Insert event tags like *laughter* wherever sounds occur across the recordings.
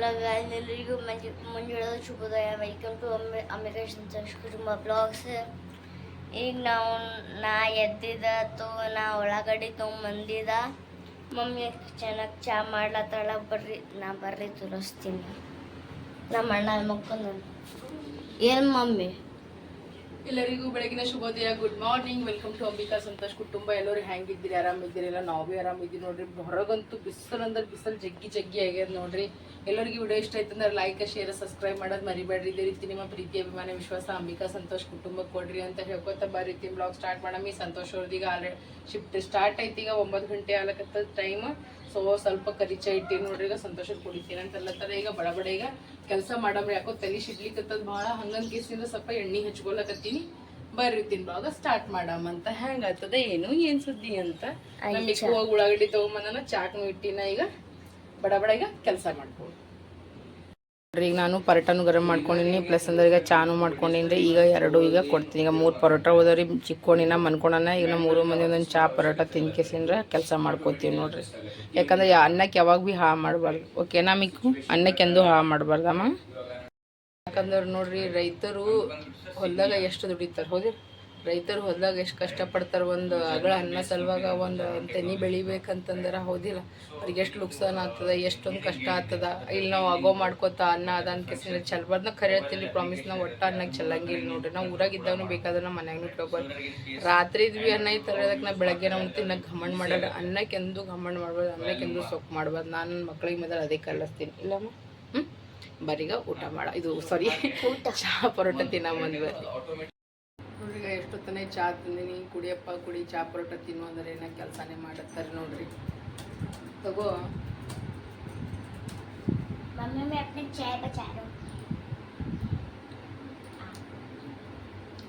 Hello guys ಎಲ್ಲರಿಗೂ ಮಂಜು ಮಂಜುಳದ ಶುಭೋದಯ welcome to Ambe Ambika Santosh blogs ಈಗ ನಾವು ನಾ ಎದ್ದಿದ ತೋ ನಾ ಒಳಗಡೆ ತೊಗೊಂಬಂದಿದ ಮಮ್ಮಿ ಚೆನ್ನಾಗಿ ಚಾ ಮಾಡ್ಲತ್ತಾಳ. ಬರ್ರಿ, ನಾ ಬರ್ರಿ ತುರಿಸ್ತೀನಿ. ನಮ್ಮ ಅಣ್ಣ ಮಕ್ಕಳು ಏನು ಮಮ್ಮಿ? ಎಲ್ಲರಿಗೂ ಬೆಳಗಿನ ಶುಭೋದಯ good morning welcome to Ambika Santosh ಕುಟುಂಬ. ಎಲ್ಲರೂ ಹೆಂಗಿದ್ದೀರಿ? ಆರಾಮಿದ್ದೀರಿಲ್ಲ ನಾವು ಭೀ ಆರಾಮಿದ್ದೀವಿ ನೋಡ್ರಿ. ಹೊರಗಂತೂ ಬಿಸಿಲು ಅಂದ್ರೆ ಬಿಸಿಲು ಜಗ್ಗಿ ಜಗ್ಗಿ ಆಗ್ಯದ ನೋಡ್ರಿ. ಎಲ್ಲರಿಗೂ ವಿಡಿಯೋ ಇಷ್ಟ ಆಯ್ತು ಅಂದ್ರೆ ಲೈಕ್ ಶೇರ್ ಸಬ್ಸ್ಕ್ರೈಬ್ ಮಾಡೋದು ಮರಿಬೇಡ್ರಿ. ಇದೇ ರೀತಿ ನಿಮ್ಮ ಪ್ರೀತಿ, ಅಭಿಮಾನ, ವಿಶ್ವಾಸ ಅಂಬಿಕಾ ಸಂತೋಷ್ ಕುಟುಂಬಕ್ಕೆ ಕೊಡ್ರಿ ಅಂತ ಹೇಳ್ಕೊತ ಬಾ ರೀತಿ ಬ್ಲಾಗ್ ಸ್ಟಾರ್ಟ್ ಮಾಡಮ್ಮಿ ಸಂತೋಷ್ ಈಗ ಆಲ್ರೆಡಿ ಶಿಫ್ಟ್ ಸ್ಟಾರ್ಟ್ ಆಯ್ತು. ಈಗ ಒಂಬತ್ತು ಗಂಟೆ ಆಗ್ಲಕತ್ತದ ಟೈಮ್ ಸೊ ಸ್ವಲ್ಪ ಕರಿಚ ಇಟ್ಟಿನಿ ನೋಡ್ರಿ ಈಗ ಸಂತೋಷ ಕುಡಿತೀನಿ ಅಂತ ಅಲ್ಲತ್ತಾರ ಈಗ ಬಡ ಬಡ ಈಗ ಕೆಲಸ ಮಾಡಮ್ರಿ ಯಾಕೋ ತಲೆ ಸಿಡ್ಲಿಕತ್ತದ ಭಾಳ. ಹಂಗಂದ ಕೇಸಿಂದ ಸ್ವಲ್ಪ ಎಣ್ಣೆ ಹಚ್ಕೊಳಕತ್ತೀನಿ ಬರ್ರಿ ತಿನ್ಬಾಗ ಸ್ಟಾರ್ಟ್ ಮಾಡಮ್ ಅಂತ. ಹೆಂಗಾಗ್ತದ ಏನು ಏನ್ ಸುದ್ದಿ ಅಂತ. ನಮ್ಮ ಹೋಗಿ ಉಳ್ಳಾಗಡ್ಡಿ ತಗೊಂಬಂದನ ಚಾಕ್ನು ಇಟ್ಟಿನ ಈಗ ಬಡ ಬಡ ಈಗ ಕೆಲಸ ಮಾಡ್ಬೋದು ಈಗ ನಾನು ಪರೋಟಾನು ಗರಂ ಮಾಡ್ಕೊಂಡಿನಿ ಪ್ಲಸ್ ಅಂದ್ರೆ ಈಗ ಚಾನು ಮಾಡ್ಕೊಂಡಿನಿ ಈಗ ಎರಡು ಈಗ ಕೊಡ್ತೀನಿ. ಈಗ ಮೂರು ಪರೋಟ ಹೋದವ್ರಿ ಚಿಕ್ಕೋಣಿನ ಮನ್ಕೊಳನ ಈಗ ಮೂರು ಮಂದಿ ಒಂದೊಂದು ಚಾ ಪರೋಟ ತಿನ್ಕೇಸಿಂದ್ರೆ ಕೆಲಸ ಮಾಡ್ಕೋತೀವಿ ನೋಡ್ರಿ. ಯಾಕಂದ್ರೆ ಅನ್ನಕ್ಕೆ ಯಾವಾಗ ಭೀ ಹಾ ಮಾಡಬಾರ್ದು. ಓಕೆನಾ ಮಿಕ್ಕು? ಅನ್ನಕ್ಕೆ ಎಂದೂ ಹಾ ಮಾಡಬಾರ್ದಮ್ಮ ಯಾಕಂದ್ರೆ ನೋಡ್ರಿ ರೈತರು ಹೊಲ್ದಾಗ ಎಷ್ಟು ದುಡಿತಾರೆ ಹೌದು ರೈತರು ಹೊಲ್ದಾಗ ಎಷ್ಟು ಕಷ್ಟಪಡ್ತಾರೆ ಒಂದು ಅಗಳ ಅನ್ನ ಸಲುವಾಗ ಒಂದು ತೆನಿ ಬೆಳಿಬೇಕಂತಂದ್ರೆ ಹೌದಿಲ್ಲ. ಅವ್ರಿಗೆ ಎಷ್ಟು ನುಕ್ಸಾನ ಆಗ್ತದ ಎಷ್ಟೊಂದು ಕಷ್ಟ ಆಗ್ತದ. ಇಲ್ಲಿ ನಾವು ಆಗೋ ಮಾಡ್ಕೋತ ಅನ್ನ ಅದ ಅನ್ಕೇಸಿದ್ರೆ ಚಲ್ಬಾರ್ದ ಖರೆ ಹೇಳ್ತೀನಿ ಪ್ರಾಮಿಸ್ ನಾವು ಒಟ್ಟ ಅನ್ನಕ್ಕೆ ಚೆಲ್ಲಂಗಿಲ್ಲ ನೋಡ್ರಿ. ನಾವು ಊರಾಗಿದ್ದಾವನು ಬೇಕಾದ್ರೆ ನಮ್ಮ ಮನ್ಯಾಗ ಇಟ್ಕೋಬಾರ್ದು ರಾತ್ರಿ ಇದ್ವಿ ಅನ್ನ ಇತ್ತು ಅದಕ್ಕೆ ನಾ ಬೆಳಗ್ಗೆ ನಾವು ತಿನ್ನಕ್ಕೆ ಘಮಂಡ್ ಮಾಡೋದು ಅನ್ನಕ್ಕೆಂದು ಘಮಂಡ್ ಮಾಡ್ಬಾರ್ದು ಅನ್ನಕ್ಕೆಂದು ಸೊಪ್ಪು ಮಾಡ್ಬಾರ್ದು. ನಾನು ನನ್ನ ಮಕ್ಳಿಗೆ ಮೊದಲು ಅದೇ ಕಲಿಸ್ತೀನಿ. ಇಲ್ಲಮ್ಮ? ಹ್ಞೂ ಬರೀಗ ಊಟ ಮಾಡ. ಇದು ಸಾರಿ ಚಹಾ ಪರೋಟ ತಿನ್ನ ಬಂದ್ವಿ ನೋಡ್ರಿ ಎಷ್ಟೊತ್ತನೇ ಚಹಾ ತಿಂದಿನಿ ಕುಡಿಯಪ್ಪ ಕುಡಿ ಚಹಾ ಪರೋಟ ತಿನ್ನು ಅಂದ್ರೆ ಏನ ಕೆಲಸನೇ ಮಾಡತ್ತಾರೆ ನೋಡ್ರಿ ತಗೋ मम्मी मैं अपने चाय बचा रहा हूँ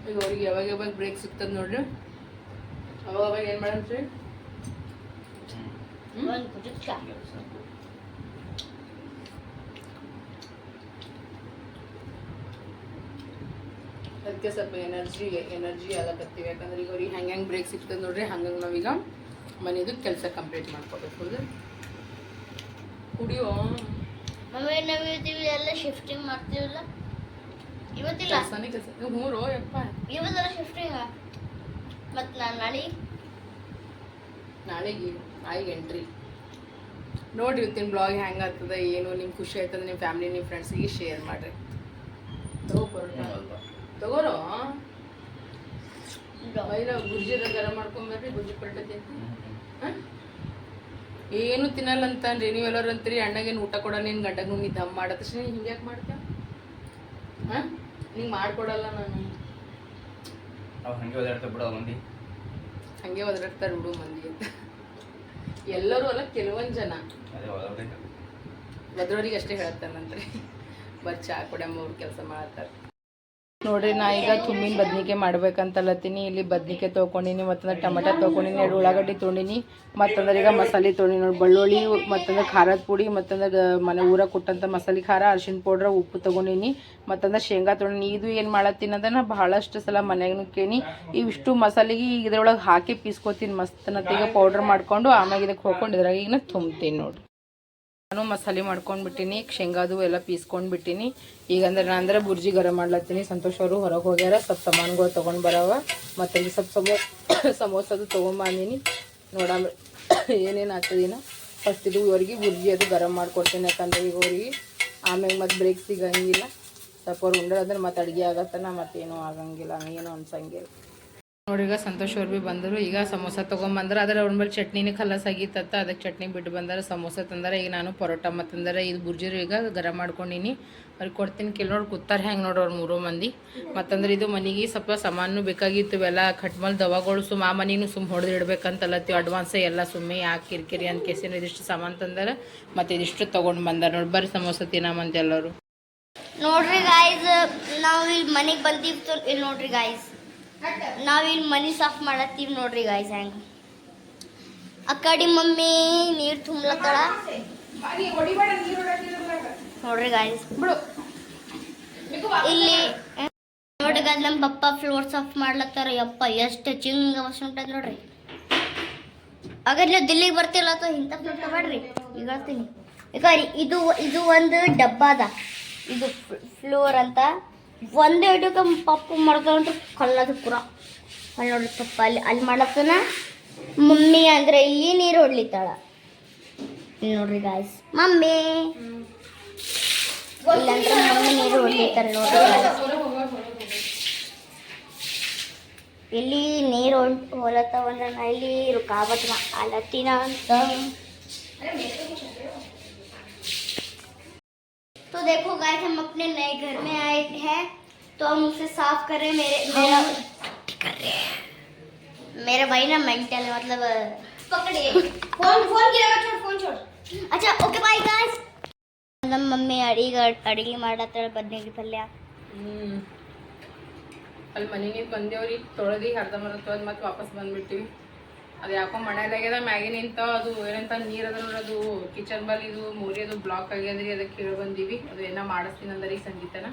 ಈಗ ಅವ್ರಿಗೆ ಯಾವಾಗ ಯಾವಾಗ ಬ್ರೇಕ್ ಸಿಗ್ತದ ನೋಡ್ರಿ ಅವಾಗ ಅವಾಗ ಏನು ಮಾಡಂತ್ರಿ ಒಂದು ಕುಟುಕ್ ಅದಕ್ಕೆ ಸ್ವಲ್ಪ ಎನರ್ಜಿ ಎನರ್ಜಿ ಆಗಕತ್ತೀವಿ. ಯಾಕಂದ್ರೆ ಈಗ ಅವ್ರಿಗೆ ಹೆಂಗೆ ಹೆಂಗೆ ಬ್ರೇಕ್ ಸಿಗ್ತದೆ ನೋಡ್ರಿ ಹಂಗಂಗೆ ನಾವೀಗ ಮನೆಯದು ಕೆಲಸ ಕಂಪ್ಲೀಟ್ ಮಾಡ್ಕೋಬೇಕು. ಅದು ಕುಡಿಯೋ? ಎಲ್ಲ ಶಿಫ್ಟಿಂಗ್ ಮಾಡ್ತೀವಲ್ಲ? ಇವತ್ತಿಲ್ಲ? ಸನಿ ಕೆಲಸ. ಮೂರು? ಯಪ್ಪ. ಇವತ್ತೆಲ್ಲ ಶಿಫ್ಟಿಂಗ್ ಮತ್ತು ನಾನು ನಾಳೆ? ನಾಳೆಗೆ ನಾಳೆಗೆ ಎಂಟ್ರಿ. ನೋಡ್ರಿ ಇವತ್ತಿನ ಬ್ಲಾಗ್ ಹೆಂಗೆ ಆಗ್ತದೆ ಏನು ನಿಮ್ಗೆ ಖುಷಿ ಆಯ್ತದ ನಿಮ್ಮ ಫ್ಯಾಮಿಲಿ ನಿಮ್ಮ ಫ್ರೆಂಡ್ಸಿಗೆ ಶೇರ್ ಮಾಡಿರಿ. ಪರೋಟ ತಗೋರೋ? ಬೈರ ಗುರ್ಜಿ ಗರ ಮಾಡ್ಕೊಂಬರ್ರಿ ಗುರ್ಜಿ ಹಾಂ? ಏನು ತಿನ್ನಲ್ಲ ಅಂತನ್ರಿ ನೀವೆಲ್ಲರೂ ಅಂತೀರಿ ಅಣ್ಣಗೇನು ಊಟ ಕೊಡಲ್ಲ ನಿನ್ನ ಗಂಡಗೂ ನೀ ದಮ್ ಮಾಡೋ ತಕ್ಷಣ ಹಿಂಗೆ ಯಾಕೆ ಮಾಡ್ತೀಯ? ಹಾಂ? ನಿಂಗೆ ಮಾಡ್ಕೊಡಲ್ಲ ನಾನು. ಅವ್ ಹಂಗೆ ಓದಾಡ್ತಾ ಬಿಡೋ ಮಂದಿ. ಹಂಗೆ ಒದರಾಡ್ತಾರೆ ಬಿಡು ಮಂದಿ ಅಂತ. ಎಲ್ಲರೂ ಅಲ್ಲ ಕೆಲವೊಂದು ಜನ. ಬದ್ರವ್ರಿಗೆ ಅಷ್ಟೇ ಹೇಳ್ತಾನಂತ್ರಿ. ಬರ್ ಚಾ ಕೊಡಮ್ಮ ಅವ್ರು ಕೆಲಸ ಮಾಡತ್ತಾರೆ ನೋಡ್ರಿ, ನಾ ಈಗ ತುಂಬಿನ ಬದ್ನಿಕಾಯಿ ಮಾಡ್ಬೇಕಂತಲತ್ತೀನಿ ಇಲ್ಲಿ ಬದ್ನಿಕಾಯಿ ತೊಗೊಂಡಿನಿ ಮತ್ತಂದ್ರೆ ಟೊಮೆಟೊ ತೊಗೊಂಡಿನಿ ಎರಡು ಉಳ್ಳಾಗಡ್ಡಿ ತೊಗೊಂಡಿನಿ ಮತ್ತಂದ್ರೆ ಈಗ ಮಸಾಲೆ ತೊಗೊಂಡಿನಿ ನೋಡಿ, ಬೆಳ್ಳುಳ್ಳಿ, ಮತ್ತಂದ್ರೆ ಖಾರದ ಪುಡಿ, ಮತ್ತಂದ್ರೆ ಮನೆ ಊರ ಕೊಟ್ಟಂಥ ಮಸಾಲೆ ಖಾರ, ಅರ್ಶಿನ ಪೌಡ್ರ್, ಉಪ್ಪು ತೊಗೊಂಡಿನಿ, ಮತ್ತಂದ್ರೆ ಶೇಂಗಾ ತೊಗೊಂಡಿನಿ ಇದು ಏನು ಮಾಡತ್ತೀನಿ ಅಂದ್ರೆ ನಾ ಭಾಳಷ್ಟು ಸಲ ಮನ್ಯಾಗೂ ಕೇಳಿ ಇವಿಷ್ಟು ಮಸಾಲೆಗೆ ಇದ್ರೊಳಗೆ ಹಾಕಿ ಪೀಸ್ಕೊತೀನಿ. ಮಸ್ತ್ ಈಗ ಪೌಡ್ರ್ ಮಾಡ್ಕೊಂಡು ಆಮ್ಯಾಗ ಇದಕ್ಕೆ ಹೋಗ್ಕೊಂಡು ಇದ್ರಾಗ ಈಗ ನಾ ತುಂಬ್ತೀನಿ ನೋಡ್ರಿ. ನಾನು ಮಸಾಲೆ ಮಾಡ್ಕೊಂಡ್ಬಿಟ್ಟಿನಿ, ಶೇಂಗಾದು ಎಲ್ಲ ಪೀಸ್ಕೊಂಡ್ಬಿಟ್ಟಿನಿ. ಈಗ ಅಂದ್ರೆ ನಾ ಅಂದ್ರೆ ಬುರ್ಜಿ ಗರಂ ಮಾಡ್ಲತ್ತೀನಿ. ಸಂತೋಷ್ ಅವರು ಹೊರಗೆ ಹೋಗ್ಯಾರ, ಸ್ವಲ್ಪ ಸಾಮಾನುಗಳು ತೊಗೊಂಡು ಬರವ. ಮತ್ತು ಇಲ್ಲಿ ಸ್ವಲ್ಪ ಸಮೋ, *coughs* ಸಮೋಸದು ತೊಗೊಂಬಂದಿನಿ. ನೋಡಂಬ *coughs* ಏನೇನು ಆಗ್ತದಿನ ಫಸ್ಟ್ ಇದು ಇವ್ರಿಗೆ ಬುರ್ಜಿ ಅದು ಗರಂ ಮಾಡ್ಕೊಡ್ತೀನಿ ಯಾಕಂದ್ರೆ ಈಗ ಅವ್ರಿಗೆ ಆಮ್ಯಾಗ ಮತ್ತೆ ಬ್ರೇಕ್ ಸಿಗಂಗಿಲ್ಲ. ಸ್ವಲ್ಪ ಅವ್ರು ಉಂಡ್ರೆ ಮತ್ತೆ ಅಡುಗೆ ಆಗತ್ತನ, ಮತ್ತೇನು ಆಗಂಗಿಲ್ಲ, ಏನು ಅನ್ಸಂಗಿಲ್ಲ. ನೋಡಿ, ಈಗ ಸಂತೋಷ್ ಅವ್ರು ಭೀ ಬಂದರು. ಈಗ ಸಮೋಸ ತೊಗೊಂಬಂದ್ರೆ. ಅದ್ರ ಅವ್ರ ಮೇಲೆ ಚಟ್ನಿನೇ ಖಲಾಸ್ ಆಗಿತ್ತತ್ತ ಅದಕ್ಕೆ ಚಟ್ನಿ ಬಿಟ್ಟು ಬಂದಾರ, ಸಮೋಸ ತಂದರೆ. ಈಗ ನಾನು ಪರೋಟ ಮತ್ತಂದರೆ ಇದು ಬುರ್ಜಿರು ಈಗ ಗರಂ ಮಾಡ್ಕೊಂಡಿನಿ. ಅವ್ರಿಗೆ ಕೊಡ್ತೀನಿ. ಕೆಲ ನೋಡಿ ಕೂತಾರೆ ಹೆಂಗೆ ನೋಡಿ ಅವ್ರು ಮೂರು ಮಂದಿ. ಮತ್ತಂದ್ರೆ ಇದು ಮನೆಗೆ ಸ್ವಲ್ಪ ಸಾಮಾನು ಬೇಕಾಗಿತ್ತು ಇವೆಲ್ಲ. ಕಟ್ಮಲ್ ದವಾಗಳು ಸುಮ್ಮ ಆ ಮನಿನೂ ಸುಮ್ಮ ಹೊಡೆದು ಇಡ್ಬೇಕಂತಲ್ಲತ್ತೀವಿ ಅಡ್ವಾನ್ಸ್ ಎಲ್ಲ ಸುಮ್ಮನೆ ಯಾಕೆ ಕಿರಿಕಿರಿ ಅಂತ ಕೇಸಿನ ಇದಿಷ್ಟು ಸಾಮಾನು ತಂದರೆ. ಮತ್ತು ಇದಿಷ್ಟು ತೊಗೊಂಡು ಬಂದಾರ ನೋಡಿ. ಬರ್ರಿ ಸಮೋಸ ತಿನ್ನಮಂತ ಎಲ್ಲರು ನೋಡ್ರಿ ಗಾಯ್ಸ್ ನಾವು ಇಲ್ಲಿ ಮನೆಗೆ ಬಂದಿತ್ತು. ಇಲ್ಲಿ ನೋಡ್ರಿ ಗಾಯ್ಸ್ ನಾವು ಮನಿ ಸಾಫ್ ಮಾಡತ್ತೀವಿ ನೋಡ್ರಿ ಗಾಯ್ಸ್ ಹೆಂಗೆ? ಆ ಕಡೆ ಮಮ್ಮಿ, ನೀರು ತುಂಬ್ಲತ್ತಾಳ? ನೋಡ್ರಿ ಗಾಯ್ಸ್ ಇಲ್ಲಿ ನೋಡ್ರಿ ಗಾಯ್ಸ್ ನಮ್ಮ ಪಪ್ಪ ಫ್ಲೋರ್ ಸಾಫ್ ಮಾಡ್ಲತ್ತಾರ. ಯಪ್ಪ, ಎಷ್ಟು ಚಿಂಗ ವಶ ಉಂಟದ ನೋಡ್ರಿ. ಅಗರ್ ನೀವು ದಿಲ್ಲಿಗೆ ಬರ್ತಿಲ್ಲ ಅಥವಾ ಇಂಥ ಫ್ಲೋರ್ ತಗೊಳ್ರಿ ಈಗ ಹೇಳ್ತೀನಿ. ಈಗ ಇದು ಇದು ಒಂದು ಡಬ್ಬ ಅದ. ಇದು ಫ್ಲೋರ್ ಅಂತ. ಒಂದೇ ಹಿಡಿಯೋಕೆ ಪಪ್ಪು ಮಾಡ್ಕೊಂಡ್ರೆ ಕಲ್ಲದು ಪುರ. ಅಲ್ಲಿ ನೋಡ್ರಿ ಪಪ್ಪ ಅಲ್ಲಿ ಅಲ್ಲಿ ಮಾಡತ್ತನ ಮಮ್ಮಿ ಅಂದರೆ ಇಲ್ಲಿ ನೀರು ಹೊಡ್ಲಿತ್ತಾಳ ನೋಡ್ರಿ ಗಾಯ್ಸ್ ಮಮ್ಮಿ. ಇಲ್ಲಾಂದ್ರೆ ಮಮ್ಮಿ ನೀರು ಹೊಡ್ಲಿತ್ತಾಳ ನೋಡ್ರಿ ಇಲ್ಲಿ ನೀರು ಹೊಲತ್ತವಂದ್ರೆ ನಾ ಇಲ್ಲಿ ಕಾಬತ್ನ ಅಲತ್ತಿನ ಅಂತ. तो देखो गाइस हम अपने नए घर में आए हैं तो हम उसे साफ कर रहे हैं मेरे मेरा कर रहे हैं मेरा भाई ना मेंटल मतलब पकड़िए *laughs* फोन फोन गिरेगा छोड़ फोन छोड़ अच्छा ओके बाय गाइस ನಮ್ಮ ಮಮ್ಮಿ ಅಡಿಗೆ ಅಡಿಗೆ ಮಾಡತ್ತಾಳ ಬದ್ನೆಗಿ ಪಲ್ಯ ಹ್ಮ್ ಅಲ್ಲಿ ಮನೆ ನೀರು ಬಂದೇವ್ರಿ ತೊಳೆದಿ ಅರ್ಧ ಮರ ತೊಳೆದು ಮತ್ತೆ ವಾಪಸ್ ಬಂದ್ಬಿಟ್ಟಿವಿ ಅದು ಯಾಕೋ ಮಳೆಲಾಗ್ಯದ ಮ್ಯಾಗಿ ನಿಂತ ಅದು ಏನಂತ ನೀರು ಅದ ಅದು ಕಿಚನ್ ಬಲ್ ಇದು ಮೂರಿ ಅದು ಬ್ಲಾಕ್ ಆಗ್ಯದ್ರಿ ಅದಕ್ಕೆ ಕೇಳಿ ಬಂದೀವಿ. ಅದು ಏನೋ ಮಾಡಿಸ್ತೀನಿ ಅಂದ್ರಿ ಸಂಗೀತನ.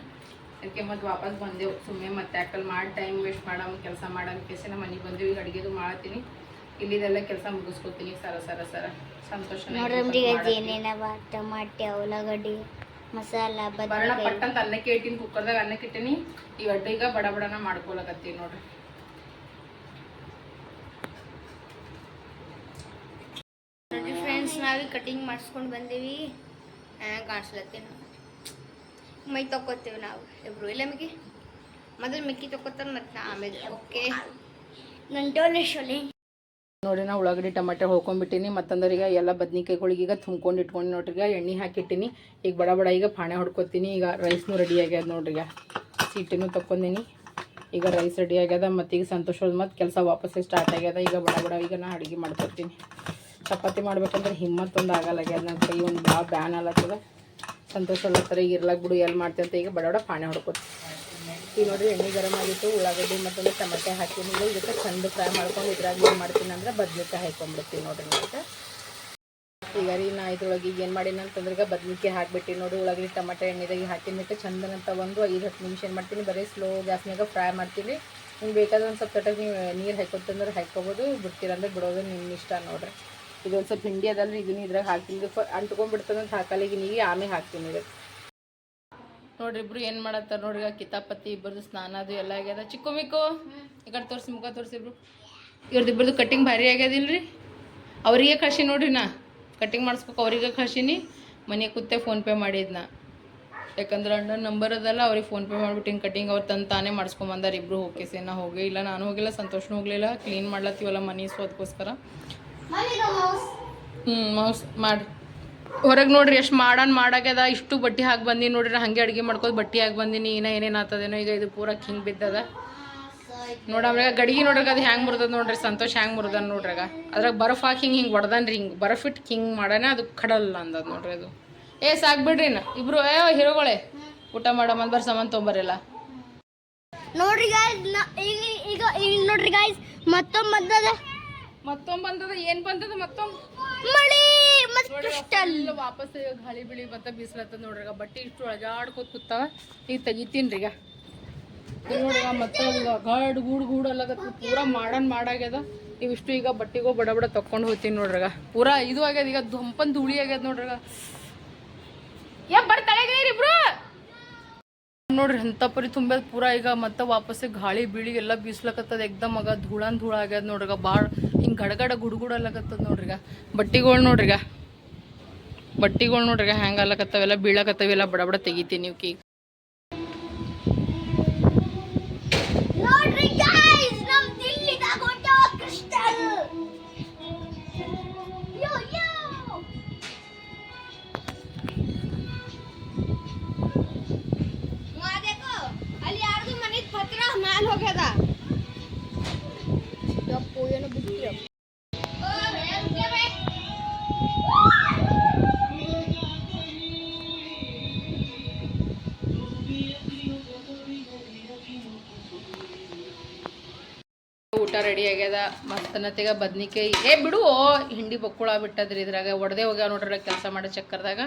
ಅದಕ್ಕೆ ಮತ್ತೆ ವಾಪಸ್ ಬಂದೆವು. ಸುಮ್ಮನೆ ಮತ್ತೆ ಯಾಕಲ್ಲಿ ಮಾಡಿ ಟೈಮ್ ವೇಸ್ಟ್ ಮಾಡಮ್ ಕೆಲಸ ಮಾಡೋ ಕೆಲಸ ನಮ್ಮ ಮನೆಗೆ ಬಂದೀವಿ. ಈಗ ಅಡುಗೆದು ಮಾಡ್ತೀನಿ. ಇಲ್ಲಿದೆಲ್ಲ ಕೆಲಸ ಮುಗಿಸ್ಕೊತೀನಿ. ಸರ ಸರ ಸರ. ಸಂತೋಷ ಟಮಾಟೆ ಉಳ್ಳಾಗಡ್ಡಿ ಮಸಾಲ ಬರೋಣ ಪಟ್ಟಂತ ಅನ್ನಕ್ಕೆ ಇಟ್ಟಿನಿ ಕುಕ್ಕರ್ದಾಗ ಅನ್ನಕ್ಕೆ ಇಟ್ಟಿನಿ ಈಗ ಈಗ ಬಡ ಬಡನ ಮಾಡ್ಕೊಳಕತ್ತೀವಿ ನೋಡ್ರಿ. ನೋಡಿ ಫ್ರೆಂಡ್ಸ್ ನಾವೀಗ ಕಟಿಂಗ್ ಮಾಡಿಸ್ಕೊಂಡು ಬಂದೀವಿ. ಕಾಣಿಸ್ಲತ್ತೀನಿ ಮೈ ತಗೋತೀವಿ ನಾವು ಇಬ್ರು ಇಲ್ಲ ಮಿಕ್ಕಿ? ಮೊದಲು ಮಿಕ್ಕಿ ತಗೋತಾರೆ ಮತ್ತು ನಾ ಆಮೇಲೆ. ಓಕೆ ನಂಟೋಲೆ ಶೊಲೆ ನೋಡಿ ನಾ ಉಳ್ಳಾಗಡ್ಡಿ ಟಮಾಟೆ ಹೊಳ್ಕೊಂಡ್ಬಿಟ್ಟಿನಿ ಮತ್ತಂದ್ರೆ ಈಗ ಎಲ್ಲ ಬದ್ನಿಕಾಯಿಗಳಿಗೆ ಈಗ ತುಂಬ್ಕೊಂಡು ಇಟ್ಕೊಂಡು ನೋಡ್ರಿ ಈಗ ಎಣ್ಣೆ ಹಾಕಿಟ್ಟಿನಿ. ಈಗ ಬಡ ಬಡ ಈಗ ಪಾಣೆ ಹೊಡ್ಕೊತೀನಿ. ಈಗ ರೈಸ್ನು ರೆಡಿ ಆಗ್ಯದ ನೋಡ್ರಿ ಈಗ. ಸೀಟಿನೂ ತಕ್ಕೊಂದಿನಿ. ಈಗ ರೈಸ್ ರೆಡಿ ಆಗ್ಯದ ಮತ್ತು ಈಗ ಸಂತೋಷದ ಮತ್ತು ಕೆಲಸ ವಾಪಸ್ಸೇ ಸ್ಟಾರ್ಟ್ ಆಗ್ಯದ. ಈಗ ಬಡ ಬಡ ಈಗ ನಾ ಅಡುಗೆ ಮಾಡ್ಕೊತೀನಿ. ಚಪಾತಿ ಮಾಡ್ಬೇಕಂದ್ರೆ ಹಿಮ್ಮತ್ತೊಂದು ಆಗಲ್ಲ ಆಗ್ಯದ ನನ್ನ ಕೈ ಒಂದು ಭಾಳ ಬ್ಯಾನ್ ಅಲ್ಲತ್ತದ ಸಂತೋಷ ಅಲ್ಲತ್ತರ ಈಗ ಇರ್ಲಾಕ್ ಬಿಡು ಎಲ್ಲಿ ಮಾಡ್ತೀವಿ ಅಂತ ಈಗ ಬಡವಡ ಬಡ ಪಾಣೆ ಈಗ ನೋಡ್ರಿ ಎಣ್ಣೆ ಗರಂ ಆಗಿತ್ತು, ಉಳ್ಳಾಗಡ್ಡಿ ಮತ್ತೊಂದು ಟಮಟೆ ಈಗ ಇದಕ್ಕೆ ಚಂದ ಫ್ರೈ ಮಾಡ್ಕೊಂಡು ಇದ್ರಾಗ ಏನು ಮಾಡ್ತೀನಿ ಅಂದ್ರೆ ಬದ್ನಿಕಾಯಿ ಹಾಕೊಂಡ್ಬಿಡ್ತೀನಿ ನೋಡ್ರಿ ನಾನು ಈಗ ರೀ ನಾ ಇದ್ರೊಳಗೆ ಈಗ ಏನು ಮಾಡೀನಿ ಅಂತಂದ್ರೆ ಬದ್ನಿಕಾಯಿ ಹಾಕ್ಬಿಟ್ಟು ನೋಡಿ, ಉಳ್ಳಾಗಡ್ಡಿ ಟಮಾಟೆ ಎಣ್ಣೆದಾಗಿ ಹಾಕಿದ್ಬಿಟ್ಟು ಚಂದನಂತ ಒಂದು ಐದು ಹತ್ತು ನಿಮಿಷ ಏನು ಮಾಡ್ತೀನಿ, ಬರೀ ಸ್ಲೋ ಗ್ಯಾಸ್ನಾಗ ಫ್ರೈ ಮಾಡ್ತೀನಿ. ನಿಮ್ಗೆ ಬೇಕಾದ್ರೆ ಒಂದು ಸ್ವಲ್ಪ ತಟಕ್ಕೆ ನೀವು ನೀರು ಹಾಕೊತಂದ್ರೆ ಹಾಕ್ಕೋಬೋದು ಬಿಡ್ತೀರಂದ್ರೆ ಬಿಡೋದು ನಿಮ್ಮ ಇಷ್ಟ ನೋಡ್ರಿ. ಇದೊಂದು ಸ್ವಲ್ಪ ಹಿಂಡಿ ಅದಲ್ರಿ, ಇದನ್ನ ಇದ್ರಾಗ ಹಾಕಿದ್ದು ಅಂಟ್ಕೊಂಡ್ಬಿಡ್ತದಂತ ಹಾಕಲ್ಲ, ಈಗ ಆಮೇಲೆ ಹಾಕ್ತೀನಿ ಇದಕ್ಕೆ ನೋಡ್ರಿ ಇಬ್ರು ಏನು ಮಾಡತ್ತಾರ ನೋಡ್ರಿ ಈಗ ಕಿತಾಪತಿ ಇಬ್ಬರದು ಸ್ನಾನ ಅದು ಎಲ್ಲ ಆಗ್ಯದ. ಚಿಕ್ಕು ಮಿಕ್ಕು, ಈ ಕಡೆ ತೋರಿಸಿ, ಮುಖ ತೋರಿಸಿ ಇಬ್ರು. ಇವ್ರದ್ದು ಇಬ್ಬರದು ಕಟ್ಟಿಂಗ್ ಭಾರಿ ಆಗ್ಯದಿಲ್ರಿ? ಅವರಿಗೆ ಕಳ್ಸಿ ನೋಡ್ರಿ ನಾ. ಕಟ್ಟಿಂಗ್ ಮಾಡಿಸ್ಬೇಕು, ಅವರಿಗೆ ಕಳ್ಸೀನಿ. ಮನೆಗೆ ಕೂತೆ ಫೋನ್ಪೇ ಮಾಡಿದ್ನ. ಯಾಕಂದ್ರೆ ಅಣ್ಣನ ನಂಬರ್ ಅದಲ್ಲ, ಅವ್ರಿಗೆ ಫೋನ್ಪೇ ಮಾಡಿಬಿಟ್ಟು ಹಿಂಗೆ ಕಟಿಂಗ್ ಅವ್ರು ತಂದು ತಾನೇ ಮಾಡಿಸ್ಕೊಂಬಂದಾರ ಇಬ್ರು. ಹೋಗಿ ನಾ ಹೋಗಿ ಇಲ್ಲ. ನಾನು ಹೋಗಿಲ್ಲ, ಸಂತೋಷನೂ ಹೋಗಲಿಲ್ಲ. ಕ್ಲೀನ್ ಮಾಡ್ಲತ್ತೀವಲ್ಲ ಮನೆ ಸೊ ಅದಕ್ಕೋಸ್ಕರ ಹ್ಞೂ ಮೌಸ್ ಮಾಡಿ. ಹೊರಗೆ ನೋಡ್ರಿ ಎಷ್ಟು ಮಾಡನ್ ಮಾಡಾಗ್ಯದ. ಇಷ್ಟು ಬಟ್ಟೆ ಹಾಕಿ ಬಂದಿ ನೋಡ್ರಿ ನಾ ಹಂಗೆ ಅಡುಗೆ ಮಾಡ್ಕೋದು ಬಟ್ಟೆ ಹಾಕಿ ಬಂದೀನಿ. ಇನ್ನ ಏನೇನು ಆಗ್ತದೇನೋ ಈಗ ಇದು ಪೂರ ಹಿಂಗೆ ಬಿದ್ದದ. ನೋಡಮ್ರಾಗ ಗಡಿಗೆ ನೋಡ್ರಿ ಅದು ಹ್ಯಾಂಗೆ ಮುರ್ದದ ನೋಡ್ರಿ ಸಂತೋಷ ಹ್ಯಾಂಗೆ ಮುರ್ದನ್ ನೋಡ್ರಾಗ. ಅದ್ರಾಗ ಬರ್ಫ್ ಹಾಕಿ ಹಿಂಗೆ ಹಿಂಗೆ ಹೊಡ್ದನ್ರಿ ಹಿಂಗೆ ಬರಫ್ ಇಟ್ಟು ಹಿಂಗೆ ಮಾಡಾನೆ ಅದು ಕಡಲ್ಲ ಅಂದದ ನೋಡ್ರಿ ಅದು. ಏ ಸಾಕು ಬಿಡ್ರಿ ನಾ ಇಬ್ರು ಏ ಹೀರೋಗಳೇ. ಊಟ ಮಾಡಮ್ಮ ಬರ್ ಸಾಮಾನು ತೊಂಬರಿಲ್ಲ. ನೋಡ್ರಿ ಗಾಯ್ಸ್ ಈಗ ಈಗ ನೋಡ್ರಿ ಗಾಯ್ಸ್ ಮತ್ತೊಮ್ಮೆ ಬಂದದ. ಮತ್ತೊಂದು ಬಂದದ ಏನು ಬಂದದ ಮತ್ತೊಮ್ಮೆ ಮಳಿ ಮತ್ತೆ ವಾಪಸ್ ಗಾಳಿ ಬಿಳಿ ಮತ್ತೆ ಬಿಸಿಲತ್ತದ ನೋಡ್ರಿ ಈಗ ಬಟ್ಟೆ ಇಷ್ಟು ಅಳಗಾಡ್ಕೋತ ಕೂತಾವ. ಈಗ ತೆಗಿತೀನಿ ರೀ ಈಗ. ಈಗ ನೋಡ್ರಿ ಈಗ ಮತ್ತೆ ಈಗ ಗಾಡ್ ಗೂಡ್ ಗೂಡ್ ಅಲ್ಲಗತ್ತ ಪೂರಾ ಮಾಡನ್ ಮಾಡಾಗ್ಯದ. ಇವಿಷ್ಟು ಈಗ ಬಟ್ಟೆಗೂ ಬಡ ಬಡ ತಕೊಂಡು ಹೋಗ್ತೀನಿ ನೋಡ್ರಿಗ ಪೂರಾ ಇದು ಆಗ್ಯದ ಈಗ ದುಂಪನ್ ಧೂಳಿ ಆಗ್ಯದ ನೋಡ್ರಿಗ ಏ ಬರ್ತಾಳೆ ಇಬ್ರು ನೋಡ್ರಿ ಎಂತ ಪರಿ ತುಂಬ್ಯದ ಪೂರ ಈಗ ಮತ್ತೆ ವಾಪಸ್ ಗಾಳಿ, ಬೀಳಿ ಎಲ್ಲ ಬೀಸ್ಲಕತ್ತದ. ಎಕ್ದಮ್ ಆಗ ಧೂಳನ್ ಧೂಳ ಆಗ್ಯದ ನೋಡ್ರಿಗ. ಭಾಳ ಹಿಂಗೆ ಗಡಗಡ ಗುಡುಗುಡ ಅಲ್ಲಕತ್ತದ ನೋಡ್ರಿಗ. ಬಟ್ಟಿಗಳು ನೋಡ್ರಿಗ. ಬಟ್ಟಿಗಳು ನೋಡ್ರಿಗ ಹ್ಯಾಂಗ ಅಲ್ಲಕತ್ತವೆಲ್ಲ, ಬೀಳಕತ್ತವೆಲ್ಲ ಬಡ ಬಡ ತೆಗಿತೀನಿ ನೀವು ಕೀ ಮ್ಯಾಲ ಹೋಗ್ಯದ? ಊಟ ರೆಡಿ ಆಗ್ಯದ. ಮಸ್ತನತೆಗ ಬದ್ನಿಕಾಯಿ. ಏ, ಬಿಡು, ಹಿಂಡಿ ಬಕ್ಕುಳ ಬಿಟ್ಟದ್ರಿ ಇದ್ರಾಗ. ಒಡೆದೇ ಹೋಗ್ಯಾವ ನೋಡ್ರಿ ಕೆಲಸ ಮಾಡೋ ಚಕ್ಕರ್ದಾಗ.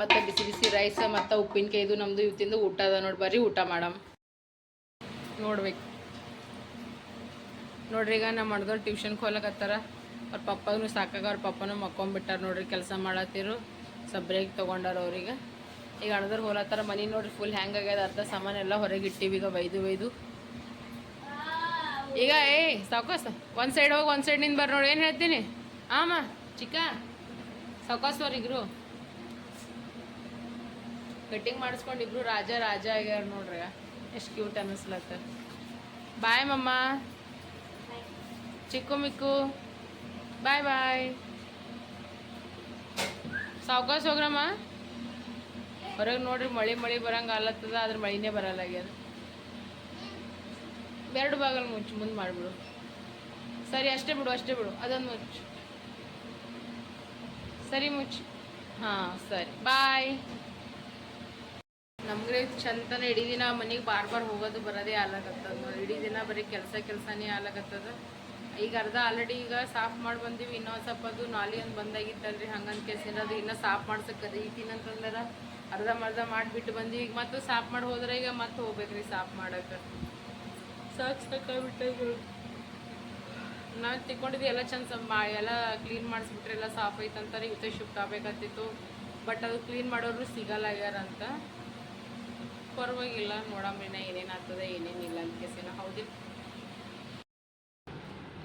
ಮತ್ತೆ ಬಿಸಿ ಬಿಸಿ ರೈಸ್ ಮತ್ತು ಉಪ್ಪಿನಕಾಯಿ ಇದು ನಮ್ದು ಇವತ್ತಿಂದ ಊಟ ಅದ ನೋಡಿ. ಬರ್ರಿ ಊಟ ಮಾಡಮ್. ನೋಡ್ಬೇಕು. ನೋಡ್ರಿ ಈಗ ನಮ್ಮ ಮಡ್ದವ್ರು ಟ್ಯೂಷನ್ಗೆ ಹೋಗ್ಲಕತ್ತಾರ ಅವ್ರ ಪಪ್ಪನೂ ಸಾಕಾಗ, ಅವ್ರ ಪಪ್ಪನೂ ಮಕ್ಕೊಂಬಿಟ್ಟಾರ ನೋಡ್ರಿ ಕೆಲಸ ಮಾಡತ್ತಿರು ಸ್ವಲ್ಪ ಬ್ರೇಕ್ ತೊಗೊಂಡಾರ ಅವ್ರಿಗೆ. ಈಗ ಅಣದವ್ರು ಹೋಲತ್ತಾರ, ಮನೆ ನೋಡ್ರಿ ಫುಲ್ ಹ್ಯಾಂಗ್ ಆಗ್ಯದ, ಅರ್ಧ ಸಾಮಾನು ಎಲ್ಲ ಹೊರಗೆ ಇಟ್ಟಿವಿ, ಈಗ ಬೈದು ಬೈದು ಈಗ ಏ ಸಾಕೋಸ ಒಂದು ಸೈಡ್ ಹೋಗಿ, ಒಂದು ಸೈಡ್ನಿಂದ ಬರ್ರಿ ನೋಡಿ, ಏನು ಹೇಳ್ತೀನಿ? ಆಮ, ಚಿಕ್ಕ. ಸಾವ್ಕಾಸ್ ಅವ್ರಿಗ್ರು ಕಟ್ಟಿಂಗ್ ಮಾಡಿಸ್ಕೊಂಡು ಇಬ್ರು ರಾಜ ರಾಜ ಆಗ್ಯಾರ ನೋಡ್ರಿ. ಎಷ್ಟು ಕ್ಯೂಟ್ ಅನ್ನಿಸ್ಲತ್ತ ಬಾಯ್ ಮಮ್ಮ ಚಿಕ್ಕು ಮಿಕ್ಕು. ಬಾಯ್ ಬಾಯ್ ಸಾವ್ಕಾಸ್ ಹೋಗ್ರಮ್ಮ. ಹೊರಗೆ ನೋಡ್ರಿ ಮಳೆ ಮಳೆ ಬರಂಗ ಆಲತ್ತದ ಆದ್ರೆ ಮಳಿನೇ ಬರಲ್ಲಾಗ್ಯದ ಎರಡು ಬಾಗಲ್ ಮುಚ್ಚು ಮುಂದೆ ಮಾಡಿಬಿಡು. ಸರಿ, ಅಷ್ಟೇ ಬಿಡು ಅಷ್ಟೇ ಬಿಡು. ಅದೊಂದು ಮುಚ್ಚು. ಸರಿ ಮುಚ್ಚು. ಹಾಂ, ಸರಿ. ಬಾಯ್ ನಮ್ಗೆ ಚಂತನ ಇಡೀ ದಿನ ಮನೆಗೆ ಬಾರ್ ಬಾರ್ ಹೋಗೋದು ಬರೋದೇ ಆಲಾಗತ್ತದ ನೋಡಿ. ಇಡೀ ದಿನ ಬರೀ ಕೆಲಸ ಕೆಲಸನೇ ಆಲಾಗತ್ತದ ಈಗ ಅರ್ಧ ಆಲ್ರೆಡಿ ಈಗ ಸಾಫ್ ಮಾಡಿ ಬಂದೀವಿ, ಇನ್ನೊಂದು ಸ್ವಲ್ಪ ಅದು ನಾಲಿ ಒಂದು ಬಂದಾಗಿತ್ತಲ್ರಿ ಹಂಗಂತ ಕೇಸಿನ ಅದು ಇನ್ನೂ ಸಾಫ್ ಮಾಡ್ಸಕ್ಕೆ ಕರೀತೀನಿ ಅಂತಂದ್ರೆ ಅರ್ಧ ಮರ್ಧ ಮಾಡಿಬಿಟ್ಟು ಬಂದೀವಿ. ಈಗ ಮತ್ತು ಸಾಫ್ ಮಾಡಿ ಹೋದ್ರೆ ಈಗ ಮತ್ತೆ ಹೋಗ್ಬೇಕ್ರಿ ಸಾಫ್ ಮಾಡಕ್ಕೆ ಸಾಕು ಸಾಕಾಗ್ಬಿಟ್ಟು ನಾವು ತಿಕ್ಕೊಂಡಿದ್ದು, ಎಲ್ಲ ಚಂದ ಮಾ ಎಲ್ಲ ಕ್ಲೀನ್ ಮಾಡಿಸ್ಬಿಟ್ರೆ ಎಲ್ಲ ಸಾಫ್ ಐತಂತಾರೆ, ಇವತ್ತೇ ಶಿಫ್ಟ್ ಆಗಬೇಕಾಗ್ತಿತ್ತು. ಬಟ್ ಅದು ಕ್ಲೀನ್ ಮಾಡೋರು ಸಿಗಲ್ಲ ಅಂತ ಪರವಾಗಿಲ್ಲ ನೋಡಮ್ರಿನ ಏನೇನು ಆಗ್ತದೆ ಏನೇನಿಲ್ಲ ಅಂತ ಕೇಸಿನ ಹೌದಿ.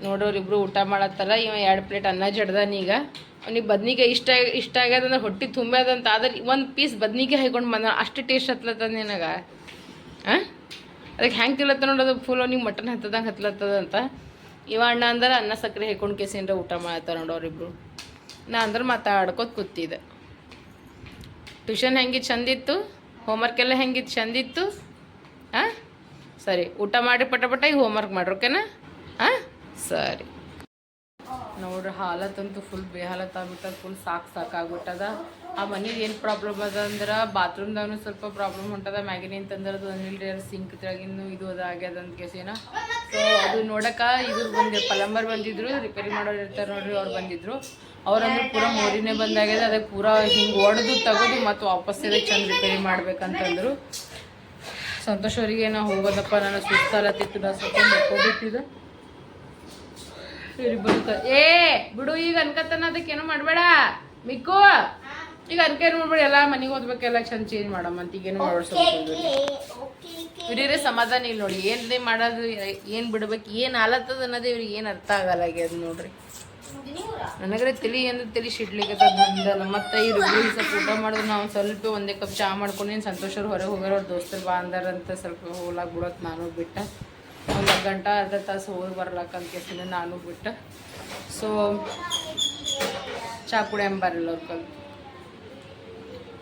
ನೋಡೋರಿಬ್ರು ಊಟ ಮಾಡತ್ತಾರ ಇವ ಎರಡು ಪ್ಲೇಟ್ ಅನ್ನ ಜಡ್ದಾನ ಈಗ. ಅವ್ನಿಗೆ ಬದ್ನಿಗೆ ಇಷ್ಟ ಇಷ್ಟ ಆಗ್ಯದಂದ್ರೆ ಹೊಟ್ಟೆ ತುಂಬ್ಯದಂತ ಆದ್ರೆ ಒಂದು ಪೀಸ್ ಬದ್ನಿಗೆ ಹಾಕೊಂಡು ಬಂದ ಅಷ್ಟು ಟೇಸ್ಟ್ ಹತ್ಲತ್ತದ ನಿನಗ. ಹಾಂ ಅದಕ್ಕೆ ಹೆಂಗೆ ತಿಲ್ಲತ್ತ ನೋಡೋದು ಫುಲ್ ಅವ್ನಿಗೆ ಮಟನ್ ಹತ್ತದಂಗೆ ಹತ್ಲತ್ತದ ಅಂತ. ಇವ ಅಣ್ಣ ಅಂದ್ರೆ ಅನ್ನ ಸಕ್ಕರೆ ಹಾಕೊಂಡು ಕೇಸಿಂದ ಊಟ ಮಾಡತ್ತಾರ ನೋಡೋರಿಬ್ರು ನಾ ಅಂದ್ರೆ ಮಾತಾಡ್ಕೋತ ಕೂತಿದ್ದೆ. ಟ್ಯೂಷನ್ ಹೆಂಗೆ ಚಂದಿತ್ತು ಹೋಮ್ವರ್ಕ್ ಎಲ್ಲ ಹೆಂಗಿತ್ತು? ಚಂದಿತ್ತು? ಹಾಂ ಸರಿ, ಊಟ ಮಾಡಿ ಪಟ ಪಟ ಈಗ ಹೋಮ್ವರ್ಕ್ ಮಾಡ್ರಿ ಓಕೆನಾ ಹಾಂ ಸರಿ. ನೋಡ್ರಿ ಹಾಲತ್ತಂತೂ ಫುಲ್ ಬೇಹಾಲತ್ ಆಗ್ಬಿಟ್ಟದ ಫುಲ್ ಸಾಕು ಸಾಕಾಗ್ಬಿಟ್ಟದ ಆ ಮನೇದು ಏನು ಪ್ರಾಬ್ಲಮ್ ಅದ ಅಂದ್ರೆ ಬಾತ್ರೂಮ್ದಾಗೂ ಸ್ವಲ್ಪ ಪ್ರಾಬ್ಲಮ್ ಹೊಂಟದ ಮ್ಯಾಗಿನ ಅಂತಂದ್ರೆ ಅದು ಅನಿಲ್ರಿ ಸಿಂಕ್ ತೆಳಗಿನ್ನು ಇದು ಅದ ಆಗ್ಯದ ಅಂತ ಕೇಸಿನ ಸೊ ಅದು ನೋಡಕ ಇದ್ರ ಬಂದಿರು ಪಲಂಬರ್ ಬಂದಿದ್ರು ರಿಪೇರಿ ಮಾಡೋರು ಇರ್ತಾರೆ ನೋಡ್ರಿ, ಅವ್ರು ಬಂದಿದ್ರು. ಅವ್ರಂದ್ರೆ ಪೂರ ಮೋರಿನೇ ಬಂದಾಗ್ಯದ ಅದಕ್ಕೆ ಪೂರ ಹಿಂಗೆ ಒಡೆದು ತೆಗೆದು ಮತ್ತು ವಾಪಸ್ ಇದಕ್ಕೆ ಚಂದ ರಿಪೇರಿ ಮಾಡ್ಬೇಕಂತಂದ್ರು. ಸಂತೋಷ ಅವರಿಗೆ ನಾ ಹೋಗೋದಪ್ಪ ನಾನು ಸುಸ್ತಾಲತ್ತಿತ್ತು ನಾ ಸ್ವಲ್ಪ ಮಕ್ಕೋಬಿಟ್ಟಿದ್ದೆ ಬದುಕ ಏ ಬಿಡು ಈಗ ಅನ್ಕತನ ಅದಕ್ಕೇನು ಮಾಡಬೇಡ. ಮಿಕ್ಕು ಈಗ ಅನ್ಕೇನು ಮಾಡ್ಬೇಡ ಎಲ್ಲ ಮನೆಗೆ ಓದ್ಬೇಕೆಲ್ಲ ಚಂದ ಚೇಂಜ್ ಮಾಡಮ್ಮ ಅಂತ ಈಗೇನು ಮಾಡೋದು ಇವ್ರಿಗೆ ಸಮಾಧಾನ ಇಲ್ಲ ನೋಡಿ ಏನ್ರಿ ಮಾಡೋದು ಏನು ಬಿಡ್ಬೇಕು ಏನು ಆಲತ್ತದ ಅನ್ನೋದು ಇವ್ರಿಗೆ ಏನು ಅರ್ಥ ಆಗಲ್ಲ ಆಗ್ಯದ ನೋಡ್ರಿ. ನನಗ್ರೆ ತಿಳಿ ಅಂದ್ರೆ ತಿಳಿ ಸಿಡ್ಲಿಕ್ಕೆ ಬಂದಲ್ಲ ಮತ್ತೆ ಈ ಇಬ್ರು ಸ್ವಲ್ಪ ಊಟ ಮಾಡಿದ್ರು ನಾವು ಸ್ವಲ್ಪ ಒಂದೇ ಕಪ್ ಚಹಾ ಮಾಡ್ಕೊಂಡು ಸಂತೋಷ್ ಅವ್ರು ಹೊರಗೆ ಹೋಗ್ಯಾರ ಅವ್ರ ದೋಸ್ತರು ಬಾ ಅಂದಾರಂತ ಸ್ವಲ್ಪ ಬಿಡೋತ್ ನಾನು ಬಿಟ್ಟ. ಒಂದು ಗಂಟೆ, ಅರ್ಧ ತಾಸು ಹೋಗಿ ಬರ್ಲಾಕ ನಾನು ಬಿಟ್ಟು. ಸೊ ಚಹಾ ಕುಡಿಯಂಬಾರಿಲ್ಲ ಅವ್ರ ಕಲ್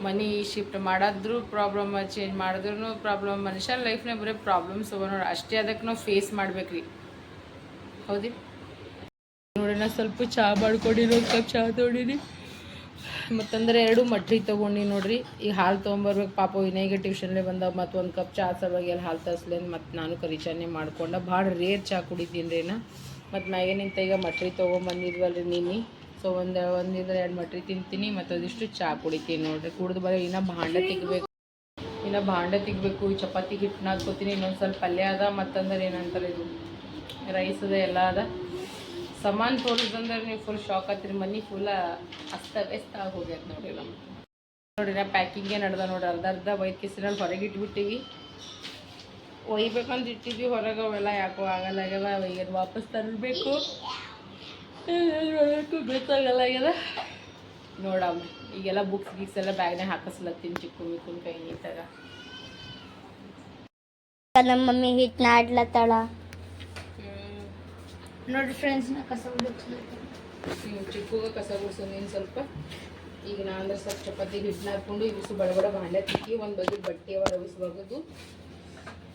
ಮನಿ ಶಿಫ್ಟ್ ಮಾಡಿದ್ರು ಪ್ರಾಬ್ಲಮ್ ಚೇಂಜ್ ಮಾಡಿದ್ರು ಪ್ರಾಬ್ಲಮ್ ಮನುಷ್ಯ ಲೈಫ್ನಾಗ ಬರೀ ಪ್ರಾಬ್ಲಮ್ಸ್ ನೋಡಿ, ಅಷ್ಟೇ ಅದಕ್ಕೆ ನಾವು ಫೇಸ್ ಮಾಡ್ಬೇಕ್ರಿ. ಹೌದಿ ನೋಡಿ ನಾ ಸ್ವಲ್ಪ ಚಹಾ ಮಾಡ್ಕೊಡಿರೋ ಚಾ ಚಹಾ ಮತ್ತಂದ್ರೆ ಎರಡು ಮಟ್ರಿ ತೊಗೊಂಡು ನೋಡ್ರಿ. ಈಗ ಹಾಲು ತೊಗೊಂಬರ್ಬೇಕು. ಪಾಪ ವಿನಯ್ಗೆ ಟ್ಯೂಷನ್ಲೇ ಬಂದ ಮತ್ತು ಒಂದು ಕಪ್ ಚಹಾ ಸಲುವಾಗಿ ಅಲ್ಲಿ ಹಾಲು ತರಿಸ್ಲೇನ್ ಮತ್ತು ನಾನು ಕರಿಚಾನೆ ಮಾಡ್ಕೊಂಡ ಭಾಳ ರೇರ್ ಚಹಾ ಕುಡಿತೀನಿ ರೀ ನಾ ಮತ್ತು ಮ್ಯಾಗೆ ನಿಂತ ಈಗ ಮಟ್ರಿ ತೊಗೊಂಬಂದಿದ್ವಲ್ರಿ ನೀನಿ ಸೊ ಒಂದು, ಒಂದಿದ್ರೆ ಎರಡು ಮಟ್ರಿ ತಿಂತೀನಿ. ಮತ್ತು ಅದಿಷ್ಟು ಚಹಾ ಕುಡಿತೀನಿ ನೋಡ್ರಿ. ಕುಡಿದು ಬರ ಇನ್ನೂ ಭಾಂಡೆ ತೆಗಿಬೇಕು ಇನ್ನು ಭಾಂಡೆ ತೆಗಿಬೇಕು ಚಪಾತಿ ಹಿಟ್ಟು ಹಾಕ್ಕೋತೀನಿ ಇನ್ನೊಂದು ಸ್ವಲ್ಪ ಪಲ್ಯ ಅದ. ಮತ್ತಂದ್ರೆ ಏನಂತಾರೆ ಇದು? ರೈಸ್ ಅದ ಎಲ್ಲ ಅದ. ಸಮಾನ್ ತೋರಿಸಂದ್ರೆ ನೀವು ಫುಲ್ ಶಾಕ್ ಆತ್ರಿ, ಮನೆ ಫುಲ್ ಅಸ್ತ ವ್ಯಸ್ತ ಆಗಿ ಹೋಗ್ಯದ ನೋಡ್ರಿ ನಮ್ಮ ನೋಡ್ರಿ ನಾ ಪ್ಯಾಕಿಂಗೇ ನಡೆದ ನೋಡ್ರಿ, ಅರ್ಧ ಅರ್ಧ ಒಯ್ದು ಕಿಸಿನಲ್ಲಿ ಹೊರಗೆ ಇಟ್ಬಿಟ್ಟಿವಿ. ಒಯ್ಬೇಕಂತ ಇಟ್ಟಿದ್ವಿ, ಹೊರಗೆ ಅವೆಲ್ಲ ಯಾಕೋ ಆಗಲ್ಲ ಆಗ್ಯದ ಈಗ ವಾಪಸ್ ತರಬೇಕು. ಗೊತ್ತಾಗಲ್ಲ ಆಗ್ಯದ. ನೋಡಮ್ಮ ಈಗೆಲ್ಲ ಬುಕ್ಸ್ ಗಿಕ್ಸ್ ಎಲ್ಲ ಬ್ಯಾಗ್ನಾಗ ಹಾಕಿಸ್ಲತ್ತೀನಿ ಚಿಕ್ಕ ಮಿಕ್ಕುನ್ ಕೈ ನೀಟಾಗ ನಮ್ಮ ಮಮ್ಮಿ ಹಿಟ್ ನಾಡ್ಲತ್ತಾಳ. ನೋಡಿ ಫ್ರೆಂಡ್ಸ್ ನಾ ಕಸ ನೀವು ಚಿಕ್ಕಗ ಕಸ ನೀನು ಸ್ವಲ್ಪ. ಈಗ ನಾ ಅಂದ್ರೆ ಸ್ವಲ್ಪ ಚಪಾತಿ ಹಿಟ್ಟನ್ನ ಹಾಕ್ಕೊಂಡು ಇವಿಸು ಬಡ ಭಾಂಡೆ ತಿಕ್ಕಿ ಒಂದು ಬಗ್ಗೆ ಬಟ್ಟೆ ಅವ ರವಿಸ್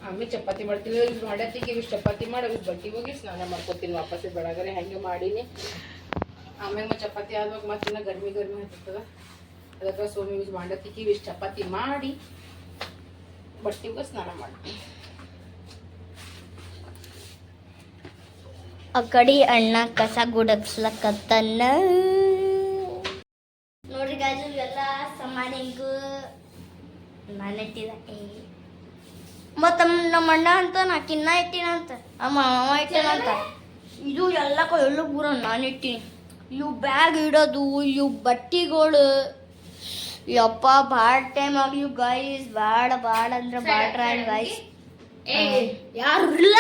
ಆಮೇಲೆ ಚಪಾತಿ ಮಾಡ್ತೀನಿ. ಇವ್ ಭಾಂಡೆ ತಿಕ್ಕಿ ಇವಿಸ್ ಚಪಾತಿ ಮಾಡಿ ಅವಿಸ್ ಬಟ್ಟೆ ಹೋಗಿ ಸ್ನಾನ ಮಾಡ್ಕೊತೀನಿ ವಾಪಸ್ ಬೆಳಗರೆ ಹಂಗೆ ಮಾಡೀನಿ. ಆಮೇಲೆ ಮತ್ತೆ ಚಪಾತಿ ಆದಾಗ ಮತ್ತೆ ಇನ್ನ ಗರ್ಮಿ ಗರ್ಮಿ ಹತ್ತದ ಅದಕ್ಕೆ ಸೋಮಿ ಇವಿಸ್ ಭಾಂಡೆ ತಿಕ್ಕಿ ಇವಿಸ್ ಚಪಾತಿ ಮಾಡಿ ಬಟ್ಟೆಗೆ ಸ್ನಾನ ಮಾಡ್ತೀನಿ. ಕಡೆ ಅಣ್ಣ ಕಸ ಗುಡಕ್ಸ್ಲಕತ್ತನ್ನ ನೋಡ್ರಿ ಗಾಜು ಎಲ್ಲ ಸಾಮಾನಿಗೂ ನಾನು ಇಟ್ಟಿದ ಮತ್ತ ನಮ್ಮ ಅಣ್ಣ ಅಂತ ನಾ ಕಿನ್ನ ಇಟ್ಟಿನಂತ ಅಮ್ಮ ಅಮ್ಮ ಇಟ್ಟಿನಂತ ಇದು ಎಲ್ಲ ಎಲ್ಲ ಪೂರ ನಾನು ಇಟ್ಟಿನಿ ಇವು ಬ್ಯಾಗ್ ಇಡೋದು ಇವು ಬಟ್ಟಿಗಳು. ಯಪ್ಪ ಭಾಳ ಟೈಮ್ ಆಗ್ಲಿ ಗಾಯ್ಸ್ ಭಾಳ ಭಾಳ ಅಂದ್ರೆ ಭಾಳ ಟ್ರಾಯ್ ಗಾಯ್ಸ್ ಯಾರು ನಮ್ಮ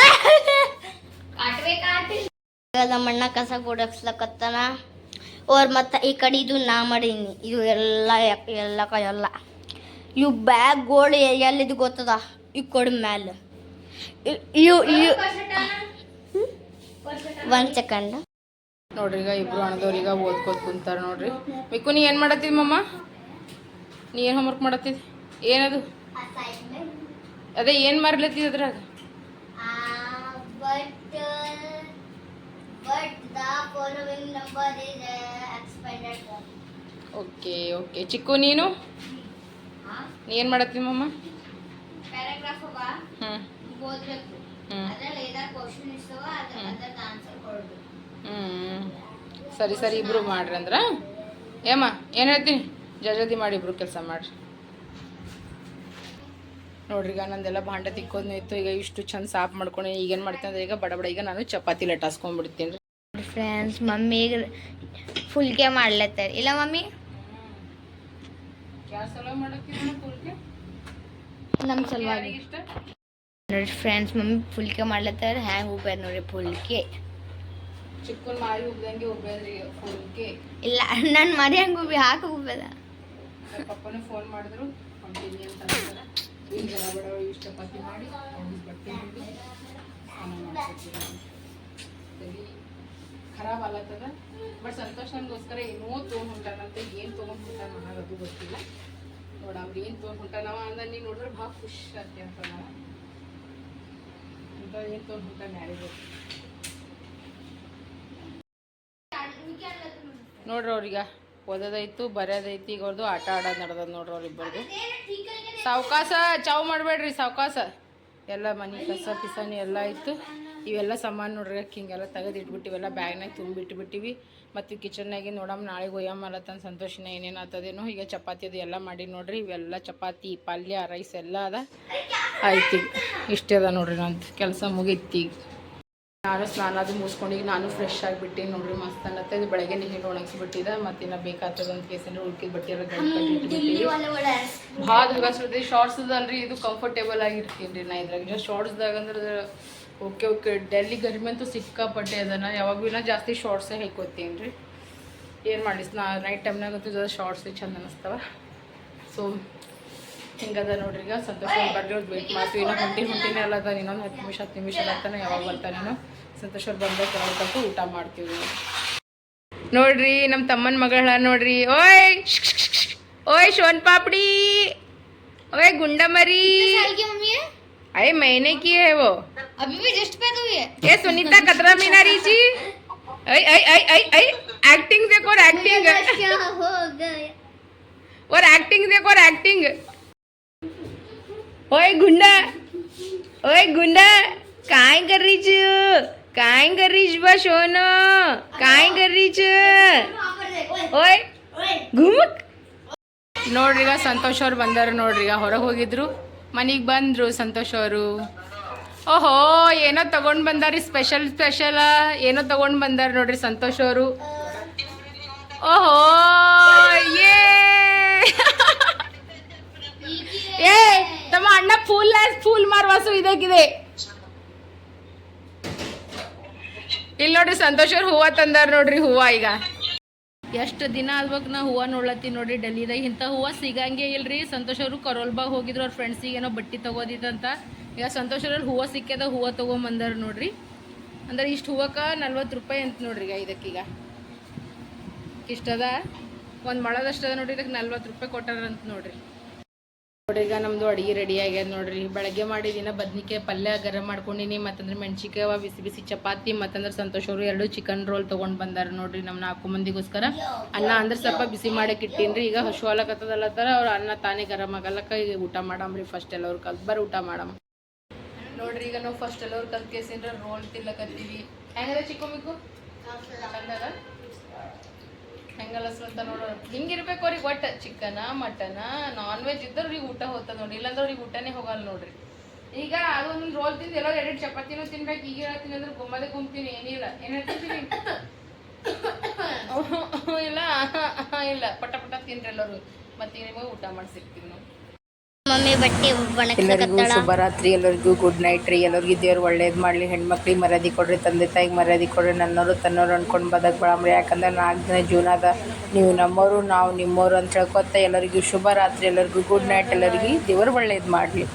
ಅಣ್ಣ ಕಸ ಗುಡಸ್ಲಕತ್ತಾನ. ಅವ್ರ ಮತ್ತೆ ಈ ಕಡೆ ಇದು ನಾ ಮಾಡೀನಿ. ಇದು ಎಲ್ಲ ಎಲ್ಲ ಎಲ್ಲ. ಇವು ಬ್ಯಾಗ್ ಗೋಳು ಎಲ್ಲಿದು ಗೊತ್ತದ? ಈ ಕೊಡಿ ಮ್ಯಾಲ. ಇವು ಇವು ಒಂದು ಸೆಕೆಂಡ್. ನೋಡ್ರಿ ಈಗ ಇಬ್ರು ಅಣ್ಣದವ್ರು ಈಗ ಓದ್ಕೋತ ಕುಂತಾರ ನೋಡ್ರಿ. ಮಿಕ್ಕು ನೀ ಏನು ಮಾಡತ್ತಿದ್ ಮಮ್ಮ ನೀ ಏನು ಹೋಮ್ವರ್ಕ್ ಮಾಡತ್ತಿದ್ ಏನದು? ಅದೇ ಏನು ಮಾರ್ಲತ್ತಿದ್ರಾಗ ಅದ್ರಾಗ? But uh, but the following number is uh, expanded form. Okay okay. Chikku ನೀನು? ಏನು ಮಾಡತ್ತಿದ್ ಮಮ್ಮ ಪ್ಯಾರಾಗ್ರಾಫ್ ಅವ ಹ್ಞೂ ಓದ್ಬೇಕು. ಅದ್ರಲ್ಲಿ ಏನಾದ್ರು ಕ್ವಶನ್ ಇರ್ತವ ಅದ್ರ ಅದಕ್ಕೆ ಆನ್ಸರ್ ಕೊಡ್ಬೇಕು. ಹ್ಞೂ ಸರಿ ಸರಿ ಇಬ್ರು ಮಾಡ್ರಿ ಅಂದ್ರೆ. ಏಮ್ಮ ಏನು ಹೇಳ್ತೀನಿ ಜಜದಿ ಮಾಡಿ ಇಬ್ರು ಕೆಲಸ ಮಾಡ್ರಿ. ನೋಡ್ರಿ ಈಗ ನಂದೆಲ್ಲ ಭಾಂಡ ತಿಕ್ಕೋದ್ನಿತ್ತು ಇತ್ತು. ಈಗ ಇಷ್ಟು ಚಂದ ಸಾಫ್ ಮಾಡ್ಕೊಂಡು ಈಗೇನು ಮಾಡ್ತೀನಿ ಅಂದ್ರೆ ಈಗ ಬಡ ಬಡ ಈಗ ನಾನು ಚಪಾತಿ ಲಟಾಸ್ಕೊಂಡ್ಬಿಡ್ತೀನಿ ಫ್ರೆಂಡ್ಸ್ ಮಮ್ಮಿ ಫುಲ್ಕೆ ಮಾಡ್ಲತ್ತಾರೆ. ಇಲ್ಲ ಮಮ್ಮಿ? ನಮ್ಮ ಸಲುವಾಗಿ ನೋಡ್ರಿ ಫ್ರೆಂಡ್ಸ್ ಮಮ್ಮಿ ಫುಲ್ಕೆ ಮಾಡ್ಲತ್ತಾರ. ಹ್ಯಾಂಗ ಹೋಗ್ಬೇಡ ನೋಡ್ರಿ ಫುಲ್ಕೆ ಚಿಕ್ಕನ್ ಮಾರಿ ಫೋನ್ಗೆ ಇಲ್ಲ ನನ್ನ ಮರಿ ಹಂಗ ಹೋಗಿ ಹಾಕಿ ಹೋಗ್ಬೇದ ಪಪ್ಪನ ಫೋನ್ ಮಾಡಿದ್ರು. ಬಡ ಬಡ ಇಷ್ಟು ಚಪಾತಿ ಮಾಡಿ ಬಟ್ಟೆ ಹಿಡಿದು ಸ್ನಾನ. ತಲಿ ಖರಾಬ್ ಆಗತ್ತದ ಬಟ್ ಸಂತೋಷ್ ನನಗೋಸ್ಕರ ಏನೋ ತೊಗೊಂಡು ಹೊಂಟಾನಂತ ಏನು ತೊಗೊಂಡು ಹೊಂಟಾನ ಗೊತ್ತಿಲ್ಲ. ನೋಡ ಅವ್ರು ಏನು ತೊಗೊಂಡು ಹೊಂಟಾನವ ಅಂದ ನೀನು ನೋಡಿದ್ರೆ ಭಾಳ ಖುಷಿ ಅಂತ ಅಂತ ಏನು ತೊಗೊಂಡು ಹೊಂಟಾನ ಯಾರಿಗೂ. ನೋಡ್ರಿ ಅವ್ರೀಗ. ಓದೋದೈತು ಬರೆಯೋದೈತಿ ಈಗ ಅವ್ರದ್ದು ಆಟ ಆಡೋದು ನಡೆದ ನೋಡ್ರಿ ಅವ್ರಿಬ್ಬರದು ಸಾವಕಾಸ ಚಾವ್ ಮಾಡಬೇಡ್ರಿ ಸಾವಕಾಸ. ಎಲ್ಲ ಮನೆ ಕಸ ಪಿಸನಿ ಎಲ್ಲ ಇತ್ತು ಇವೆಲ್ಲ ಸಾಮಾನು ನೋಡ್ರಿ ಹಿಂಗೆಲ್ಲ ತೆಗೆದು ಇಟ್ಬಿಟ್ಟು ಇವೆಲ್ಲ ಬ್ಯಾಗ್ನಾಗ ತುಂಬಿಟ್ಬಿಟ್ಟಿವಿ ಮತ್ತು ಕಿಚನ್ನಾಗೆ ನೋಡಮ್ಮ ನಾಳೆ ಒಯ್ಯಮ್ಮಲತ್ತನ ಸಂತೋಷನ ಏನೇನು ಆತದೇನೋ ಈಗ ಚಪಾತಿ ಅದು ಎಲ್ಲ ಮಾಡಿ ನೋಡ್ರಿ. ಇವೆಲ್ಲ ಚಪಾತಿ ಪಲ್ಯ ರೈಸ್ ಎಲ್ಲ ಅದ. ಆಯ್ತು. ಇಷ್ಟೇ ಅದ ನೋಡ್ರಿ ನಂದು. ಕೆಲಸ ಮುಗೀತು ಈಗ. ನಾನು ಸ್ನಾನ ಅದು ಮುಗಿಸ್ಕೊಂಡು ಈಗ ನಾನು ಫ್ರೆಶ್ ಆಗಿಬಿಟ್ಟು ನೋಡ್ರಿ ಮಸ್ತ್ ಅನ್ನತ್ತೆ. ಇದು ಬೆಳಗ್ಗೆ ನೀರು ಒಣಗಿಸ್ಬಿಟ್ಟಿದೆ ಮತ್ತೆ ಇನ್ನು ಬೇಕಾಗ್ತದ ಅಂತ ಕೇಸಲ್ಲಿ ಉಳ್ಕಿದ ಬಟ್ಟೆ ಭಾಳ ಹಗಸ್ಬಿಡ್ತೀವಿ ಶಾರ್ಟ್ಸ್ ಅಲ್ರಿ ಇದು ಕಂಫರ್ಟೇಬಲ್ ಆಗಿರ್ತೀನಿ ರೀ ನಾ ಇದ್ರಾಗ. ಜಸ್ಟ್ ಶಾರ್ಟ್ಸ್ದಾಗ ಅಂದ್ರೆ ಓಕೆ ಓಕೆ ಡೆಲ್ಲಿ ಗರ್ಮಿ ಅಂತೂ ಸಿಕ್ಕಾಪಟ್ಟೆ ಅದ ನಾ ಯಾವಾಗೂ ಇನ್ನ ಜಾಸ್ತಿ ಶಾರ್ಟ್ಸೇ ಹೇಳ್ಕೊತೀನಿ ರೀ. ಏನು ಮಾಡಿ ನಾ ನೈಟ್ ಟೈಮ್ನಾಗಂತೂ ಶಾರ್ಟ್ಸೇ ಚಂದ ಅನ್ನಿಸ್ತಾವ ಸೊ ಹಿಂಗದ ನೋಡ್ರಿ ಈಗ ಸಂತೋಷ ಬರ್ರಿ ಅವ್ರು ವೇಟ್ ಮಾಡ್ತೀವಿ ಇನ್ನೂ ಹೊಂಟಿ ಹೊಂಟಿನೇ ಅಲ್ಲದ ಇನ್ನೊಂದು ಹತ್ತು ನಿಮಿಷ ಹತ್ತು ನಿಮಿಷ ಆಗ್ತಾನೆ ಯಾವಾಗ ಬರ್ತಾನೇನೋ ಸಂತೋಷ ಅವ್ರು ಬಂದಾಗ ಅವ್ರಿಗಂತೂ ಊಟ ಮಾಡ್ತೀವಿ ನೋಡ್ರಿ ನಮ್ಮ ತಮ್ಮನ ಮಗಳ ನೋಡ್ರಿ ಓಯ್ ಓಯ್ ಶೋನ್ ಪಾಪಡಿ ओए गुंडा मरी मम्मी अरे मैंने की है वो अभी भी जस्ट पे तो है ये सुनीता कतरा मीनारी जी ऐ ऐ ऐ ऐ ऐ एक्टिंग देखो और एक्टिंग क्या हो गया और एक्टिंग देखो और एक्टिंग ಓಯ್ ಗುಂಡಾ. ಓಯ್ ಗುಂಡಾ. કાંઈ કરી છે કાંઈ કરી છે બસ ઓનો ಓಯ್. કરી ನೋಡ್ರಿಗ ನೋಡ್ರಿ ಈಗ ಸಂತೋಷ್ ಅವ್ರು ಬಂದರು ನೋಡ್ರಿ ಈಗ ಹೊರಗೆ ಹೋಗಿದ್ರು. ಮನೆಗೆ ಬಂದರು ಸಂತೋಷ್ ಅವರು. ಓಹೋ, ಏನೋ ತಗೊಂಡು ಬಂದಾರಿ ಸ್ಪೆಷಲ್ ಸ್ಪೆಷಲ್ ಏನೋ ತಗೊಂಡು ಬಂದಾರ ನೋಡ್ರಿ ಸಂತೋಷ್ ಅವರು. ಓಹೋ ಏ. ತಮ್ಮ ಅಣ್ಣ ಫೂಲ್ ಫೂಲ್ ಮಾರ್ವಾಸು ಇದಕ್ಕಿದೆ ಇಲ್ಲಿ ನೋಡ್ರಿ ಸಂತೋಷ್ ಹೂವ ತಂದಾರ ನೋಡ್ರಿ ಹೂವ ಈಗ. ಎಷ್ಟು ದಿನ ಆದ್ಬೇಕು ನಾ ಹೂವ ನೋಡ್ಲತ್ತೀನಿ ನೋಡ್ರಿ, ಡೆಲ್ಲಿದಾಗ ಇಂಥ ಹೂವ ಸಿಗಂಗೆ ಇಲ್ರಿ. ಸಂತೋಷ್ ಅವರು ಕರೋಲ್ಬಾಗ್ ಹೋಗಿದ್ರು, ಅವ್ರ ಫ್ರೆಂಡ್ಸಿಗೆ ಏನೋ ಬಟ್ಟೆ ತಗೋದಿತ್ತಂತ ಈಗ ಸಂತೋಷ್ ಅವ್ರಲ್ಲಿ ಹೂವ ಸಿಕ್ಕದ, ಹೂವ ತೊಗೊಂಬಂದಾರ ನೋಡ್ರಿ. ಅಂದ್ರೆ ಇಷ್ಟು ಹೂವಕ್ಕೆ ನಲ್ವತ್ತು ರೂಪಾಯಿ ಅಂತ ನೋಡ್ರಿ ಈಗ ಇದಕ್ಕೀಗ ಇಷ್ಟದ ಒಂದು ಮಳದಷ್ಟದ ನೋಡ್ರಿ ಇದಕ್ಕೆ ನಲ್ವತ್ತು ರೂಪಾಯಿ ಕೊಟ್ಟಾರಂತ ನೋಡ್ರಿ. ನೋಡ್ರಿ ಈಗ ನಮ್ದು ಅಡುಗೆ ರೆಡಿ ಆಗ್ಯದ ನೋಡ್ರಿ. ಬೆಳಗ್ಗೆ ಮಾಡಿದಿನ ಬದ್ನಿಕಾಯಿ ಪಲ್ಯ, ಗರಂ ಮಾಡ್ಕೊಂಡಿನಿ. ಮತ್ತಂದ್ರೆ ಮೆಣಸಿಕಾಯಿ ಬಿಸಿ ಬಿಸಿ ಚಪಾತಿ, ಮತ್ತಂದ್ರೆ ಸಂತೋಷ್ ಅವರು ಎರಡು ಚಿಕನ್ ರೋಲ್ ತೊಗೊಂಡು ಬಂದಾರ ನೋಡ್ರಿ ನಮ್ಮ ನಾಲ್ಕು ಮಂದಿಗೋಸ್ಕರ. ಅನ್ನ ಅಂದ್ರೆ ಸ್ವಲ್ಪ ಬಿಸಿ ಮಾಡಕ್ಕೆ ಇಟ್ಟಿನ್ರಿ. ಈಗ ಹಸು ಥರ ಅವ್ರು ಅನ್ನ ತಾನೇ ಗರಂ ಆಗಲ್ಲಕ್ಕ. ಈಗ ಊಟ ಮಾಡಮ್ರಿ ಫಸ್ಟ್ ಎಲ್ಲವ್ರು ಕಲ್ತು ಬರ್ರಿ ಊಟ ಮಾಡಮ್. ನೋಡ್ರಿ, ಈಗ ನಾವು ಫಸ್ಟ್ ಎಲ್ಲವ್ರು ಕಲ್ತ್ ಕೇಸಿಂದ್ರ ರೋಲ್ ತಿನ್ಲಕತ್ತೀವಿ. ಹೆಂಗದ ಚಿಕ್ಕ ಮಿಕ್ಕು? ಹೆಂಗಲ್ಲ ಅಂತ ನೋಡೋಣ ಹಿಂಗಿರ್ಬೇಕು ಅವ್ರಿಗೆ ಒಟ್ಟು. ಚಿಕನ ಮಟನ ನಾನ್ ವೆಜ್ ಇದ್ರೆ ಅವ್ರಿಗೆ ಊಟ ಹೋಗ್ತದ ನೋಡಿ. ಇಲ್ಲಾಂದ್ರೆ ಅವ್ರಿಗೆ ಊಟನೇ ಹೋಗಲ್ಲ ನೋಡ್ರಿ. ಈಗ ಅದೊಂದು ರೋಲ್ ತಿಂದು ಎಲ್ಲ ಎರಡು ಚಪಾತಿನೂ ತಿನ್ಬೇಕು ಈಗ ತಿನ್ನಂದ್ರೆ ಅಂದ್ರೆ ಗುಮ್ಮದೆ ಗುಂಪ್ತೀನಿ ಏನಿಲ್ಲ. ಏನ್ *coughs* ಇಲ್ಲ ಇಲ್ಲ. ಪಟ ಪಟ ತಿನ್ರಿ ಎಲ್ಲರೂ. ಮತ್ತೆ ನಿಮಗೆ ಊಟ ಮಾಡಿ ಸಿಗ್ತೀವಿ ನಾವು. ಬಟ್ಟೆ ಎಲ್ಲರಿಗೂ ಶುಭರಾತ್ರಿ ಎಲ್ಲರಿಗೂ ಗುಡ್ ನೈಟ್ ರೀ. ಎಲ್ಲರಿಗೂ ದೇವ್ರು ಒಳ್ಳೇದು ಮಾಡಲಿ. ಹೆಣ್ಮಕ್ಳಿಗೆ ಮರ್ಯಾದೆ ಕೊಡ್ರಿ ತಂದೆ ತಾಯಿಗೆ ಮರ್ಯಾದೆ ಕೊಡ್ರಿ ನನ್ನವರು ತನ್ನೋರು ಅನ್ಕೊಂಡು ಬದಕ್ ಬಳಮ್ರಿ ಯಾಕಂದ್ರೆ ನಾಲ್ಕು ದಿನ ಜೀವನ ಅದ ನೀವು ನಮ್ಮವರು ನಾವು ನಿಮ್ಮವರು ಅಂತ ಹೇಳ್ಕೊತ ಎಲ್ಲರಿಗೂ ಶುಭರಾತ್ರಿ ಎಲ್ಲರಿಗೂ ಗುಡ್ ನೈಟ್ ಎಲ್ಲರಿಗೂ ದೇವ್ರು ಒಳ್ಳೇದು ಮಾಡಲಿ.